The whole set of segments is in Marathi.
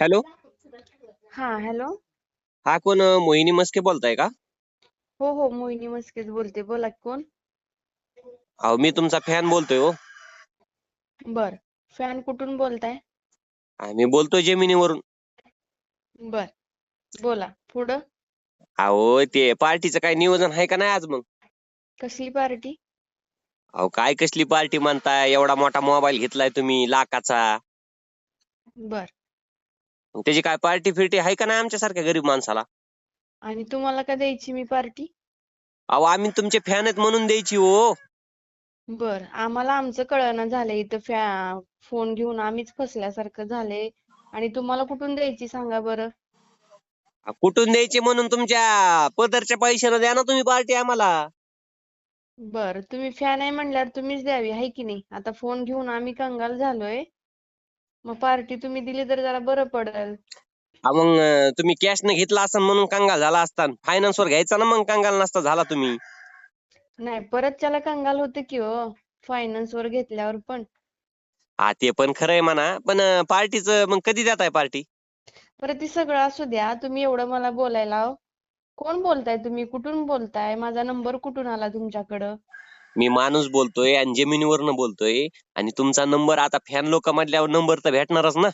हॅलो हा हॅलो हा कोण अं, मोहिनी मस्के बोलताय का? हो हो मोहिनी मस्केच बोलते. बोला कोण? अहो मी तुमचा फॅन बोलतोय हो. बर. फॅन कुठून बोलताय? हा, मी बोलतोय जेमिनीवरून. बर. बोला पुढं? अहो ते पार्टीचं काय नियोजन आहे का नाही आज मग? कसली पार्टी? अहो काय कसली पार्टी म्हणताय? एवढा मोठा मोबाईल घेतलाय तुम्ही लाखाचा. बर. त्याची काय पार्टी फिर्टी आहे का नाही आमच्यासारख्या गरीब माणसाला? आणि तुम्हाला का द्यायची मी पार्टी अहो आम्ही तुमचे फॅन आहेत म्हणून द्यायची हो. बर आम्हाला आमचं कळना झालंय इथं फॅ फोन घेऊन आम्हीच फसल्यासारखं झालंय. आणि तुम्हाला कुठून द्यायची सांगा बरं? कुठून द्यायची म्हणून तुमच्या पदरच्या पैशानं द्या ना तुम्ही पार्टी आम्हाला. बर तुम्ही फॅन आहे म्हणल्यावर तुम्हीच द्यावी आहे की नाही? आता फोन घेऊन आम्ही कंगाल झालोय. मग पार्टी तुम्ही दिली तर जरा बरं पडेल. हा, मग अं, तुम्ही कॅश न घेतला असन म्हणून कंगाल झाला असता फायनान्स वर घ्यायचा ना मग कंगाल नसता झाला तुम्ही. नाही परत त्याला कंगाल होते की हो फायनान्स वर घेतल्यावर पण. हा ते पण खरंय म्हणा पण पार्टीचं मग कधी देताय पार्टी बरं ते सगळं असू द्या तुम्ही एवढं मला बोलायला हो. कोण बोलताय तुम्ही? कुठून बोलताय? माझा नंबर कुठून आला तुमच्याकडं? मी माणूस बोलतोय आणि जमिनीवरनं बोलतोय आणि तुमचा नंबर आता फॅन लोक म्हटल्यावर नंबर तर भेटणारच ना?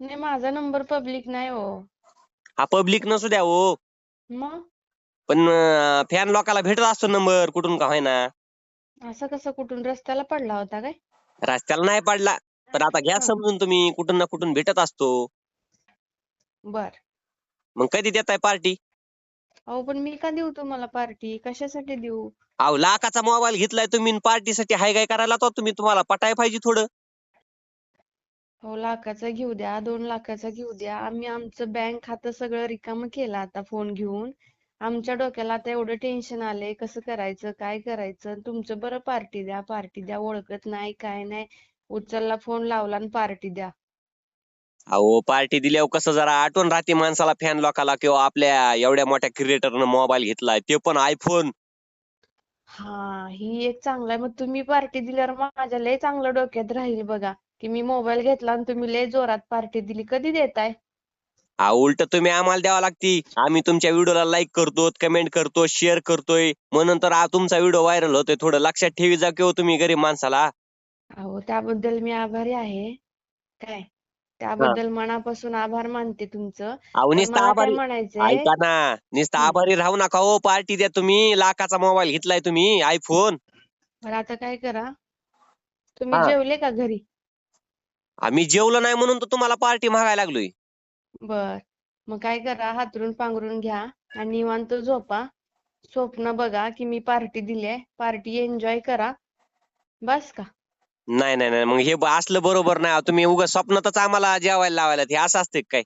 नाही माझा नंबर पब्लिक नाही हो. हा पब्लिक नसू द्या हो. मग? पण फॅन लोकाला भेटत असतो नंबर कुठून का होईना. असं कसं कुठून? रस्त्याला पडला होता काय? रस्त्याला नाही पडला पण आता घ्या हा. समजून तुम्ही कुठून ना कुठून भेटत असतो. बर. मग कधी देताय पार्टी अहो पण मी का देऊ तुम्हाला पार्टी कशासाठी देऊ? अहो लाखाचा मोबाईल घेतलाय तुम्ही पार्टीसाठी हाय काय करायला तो तुम्ही? तुम्हाला पटाय पाहिजे थोडं. हो लाखाचा घेऊ द्या दोन लाखाचा घेऊ द्या. आम्ही आमचं बँक खातं सगळं रिकामं केलं आता फोन घेऊन. आमच्या डोक्याला आता एवढं टेन्शन आलंय. कसं करायचं काय करायचं? तुमचं बरं पार्टी द्या पार्टी द्या. ओळखत नाही काय नाही. उचलला फोन लावला आणि पार्टी द्या. अहो पार्टी दिल्यावर कसं जरा आठवण राहते माणसाला फॅन लोकाला किंवा आपल्या एवढ्या मोठ्या क्रिएटरनं मोबाईल घेतलाय ते पण आयफोन हा ही एक चांगलं आहे. मग तुम्ही पार्टी दिल्यावर माझ्या लय चांगलं डोक्यात राहील बघा. की मी मोबाईल घेतला आणि तुम्ही लय जोरात पार्टी दिली. कधी देताय? उलट तुम्ही आम्हाला द्यावा लागती. आम्ही तुमच्या व्हिडिओला लाईक करतो कमेंट करतो शेअर करतोय. मग नंतर आ- तुमचा व्हिडिओ व्हायरल होतोय. थोडं लक्षात ठेवी जा किंवा तुम्ही गरीब माणसाला. अहो त्याबद्दल मी आभारी आहे. काय? त्याबद्दल मनापासून आभार मानते तुमचं. अहो पण नुसतं मला काय आभारी म्हणायचंय ऐका ना नुसतं हम्म. आभारी राहू नका हो पार्टी द्या तुम्ही लाखाचा मोबाईल घेतलाय तुम्ही आयफोन बरं आता काय करा? तुम्ही हा. जेवले का घरी? आम्ही जेवलो नाही म्हणून तर तुम्हाला पार्टी मागायला लागलोय. बर मग काय करा हातरून पांघरून घ्या आणि निवांत झोपा. स्वप्न बघा की मी पार्टी दिली आहे पार्टी एन्जॉय करा. बस का? नाही नाही नाही. मग हे ब- असलं बरोबर नाही. तुम्ही उगा स्वप्नातच आम्हाला जेवायला लावायला हे असं असते काय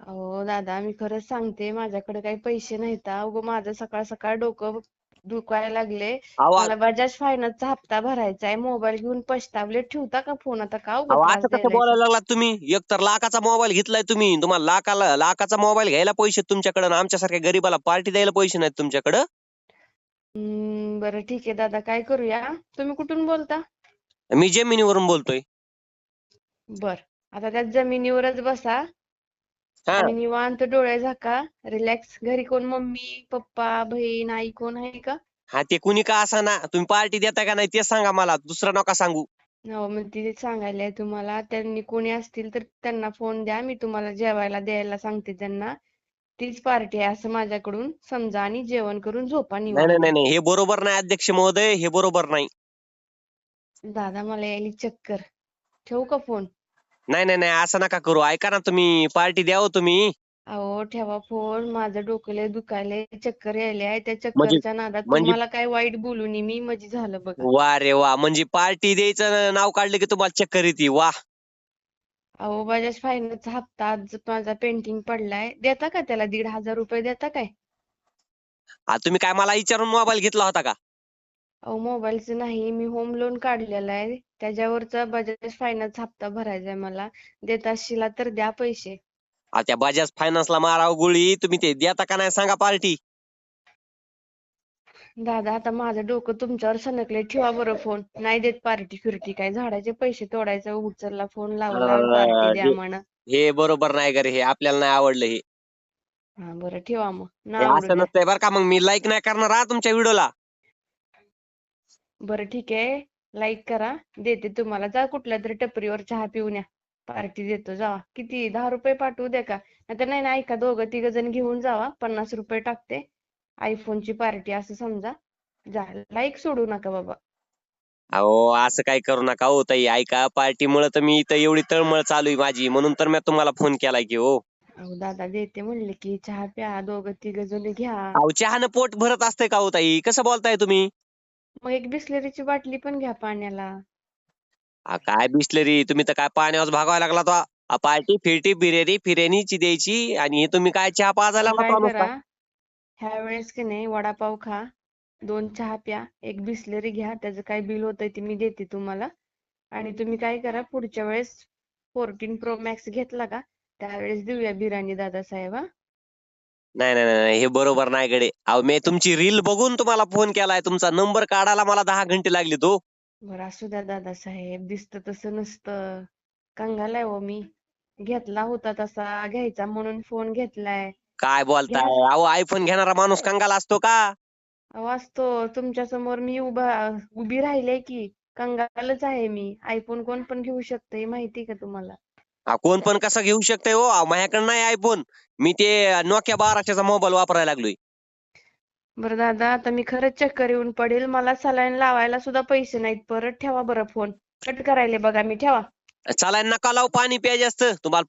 अहो दादा मी खरंच सांगते. माझ्याकडे काही पैसे नाहीत. हा. उगं माझं सकाळ सकाळ डोकं दुखायला लागले. अहो मला बजाज फायनान्सचा हप्ता भरायचा आहे. मोबाईल घेऊन पछतावले ठेवता का फोन? आता का अहो त्रास असं कसं? बोलायला लागलात तुम्ही? एक तर लाखाचा मोबाईल घेतलाय तुम्ही. तुम्हाला लाखाला लाखाचा मोबाईल घ्यायला पैसे तुमच्याकडे आणि आमच्यासारख्या गरीबाला पार्टी द्यायला पैसे नाहीत तुमच्याकडं? हम्म बरं ठीक आहे दादा. काय करूया? तुम्ही कुठून बोलता? मी जमिनीवरून बोलतोय. बर. आता त्या जमिनीवरच बसा. हा. आणि निवांत डोळे झाका. रिलॅक्स घरी कोण? मम्मी पप्पा बहीण आई कोण आहे का? हा ते कुणी का असा ना तुम्ही पार्टी देता का नाही ते सांगा मला. दुसरं नका सांगू. हो मग ते सांगायलंय तुम्हाला. त्यांनी कोणी असतील तर त्यांना फोन द्या. मी तुम्हाला जेवायला द्यायला सांगते त्यांना. तीच पार्टी आहे असं माझ्याकडून समजा. आणि जेवण करून झोपा नाही नाही निवांत. नाही नाही. हे बरोबर नाही अध्यक्ष महोदय. हे बरोबर नाही. दादा मला यायली चक्कर. ठेवू का फोन? नाही नाही नाही असं नका करू. ऐका ना तुम्ही पार्टी द्यावं तुम्ही. अहो ठेवा फोन. माझं डोकं लय दुखायलंय. चक्कर यायले आहे. त्या म्हणजे- चक्करच्या नादात म्हणजे- तुम्हाला काय वाईट बोलू नये मी म्हणजे झालं बघा. वा रे वा. म्हणजे पार्टी द्यायचं नाव काढलं की तुम्हाला चक्कर येते. वा. अहो बजाज फायनान्सचा हप्ता आज माझा पेंडिंग पडलाय. देता का त्याला दीड हजार रुपये? देता काय? आ, तुम्ही काय मला विचारून मोबाईल घेतला होता का? अहो मोबाईलचं नाही मी होम लोन काढलेलं आहे. त्याच्यावरचा बजाज फायनान्स हप्ता भरायचा आहे मला. देत असशीला तर द्या पैसे. आ, त्या बजाज फायनान्सला मारावं गोळी. तुम्ही ते देता का नाही सांगा पार्टी दादा आता माझं डोकं तुमच्यावर सनकले ठेवा बरं फोन नाही देत पार्टी फिरटी काय झाडाचे पैसे तोडायचं उचलला फोन लावला पार्टी द्या म्हणा. हे बरोबर नाही का रे हे आपल्याला नाही आवडलं हे. हा बरं ठेवा मग. हे आवडू असं द्या. नसतंय बरं का मग मी लाईक नाही करणार हा तुमच्या व्हिडिओला बरं ठीक आहे. लाईक करा. देते तुम्हाला. जा कुठल्या तरी टपरीवर चहा पिऊन या. पार्टी देतो. जावा. किती? दहा रुपये पाठवू द्या का? नाहीतर नाही ना ऐका दोघं तिघ जण घेऊन जावा. पन्नास रुपये टाकते. आयफोनची पार्टी असं समजा. जा. लाईक सोडू नका बाबा. अहो असं काय करू नका हो ताई. ऐका पार्टीमुळे तर मी इथं एवढी तळमळ चालू आहे माझी. म्हणून तर मी तुम्हाला फोन केलाय की हो. अहो दादा देते म्हणले की चहा प्या. दोघं तिघ जण घ्या. अहो चहानं पोट भरत असतंय का हो ताई? कसं बोलताय तुम्ही? मग एक बिसलरीची बाटली पण घ्या पाण्याला. आ, काय बिसलरी? तुम्ही तर काय पाण्यावर भागावा लागला तो आ, पार्टी फिरटी बिर्याणी फिर्याणीची द्यायची आणि हे तुम्ही काय चहा पाजायला मग काय करा नुसता? ह्या वेळेस की नाही वडापाव खा दोन चहा प्या एक बिसलरी घ्या त्याचं काय बिल होतंय ते मी देते तुम्हाला. आणि तुम्ही काय करा पुढच्या वेळेस फोर्टीन प्रो मॅक्स घेतला का त्यावेळेस देऊया बिर्याणी दादासाहेब हा. नाही नाही नाही हे बरोबर नाही गडे. अहो मी तुमची रील बघून तुम्हाला फोन केलाय. तुमचा नंबर काढायला मला दहा घंटे लागले तो. बरं असू द्या दादासाहेब. दिसतं तसं नसतं. कंगाल आहे हो मी. घेतला होता तसा घ्यायचा म्हणून फोन घेतलाय. काय बोलताय? अहो आयफोन घेणारा माणूस कंगाल असतो का? अहो असतो. तुमच्यासमोर मी उभा उभी राहिले की. कंगालच आहे मी. आयफोन कोण पण घेऊ शकतं हे माहिती का तुम्हाला? आ, कोण पण कसं घेऊ शकतंय हो माझ्याकडे नाही आयफोन मी ते नोकिया बाराशेचा मोबाईल वापरायला लागलोय. बरं दादा आता मी खरंच चक्कर येऊन पडेल. मला सलाईन लावायला सुद्धा पैसे नाहीत. परत ठेवा बरं फोन कट करायले बघा मी ठेवा. चालाय नका लावू पाणी प्यायचे असतं तुम्हाला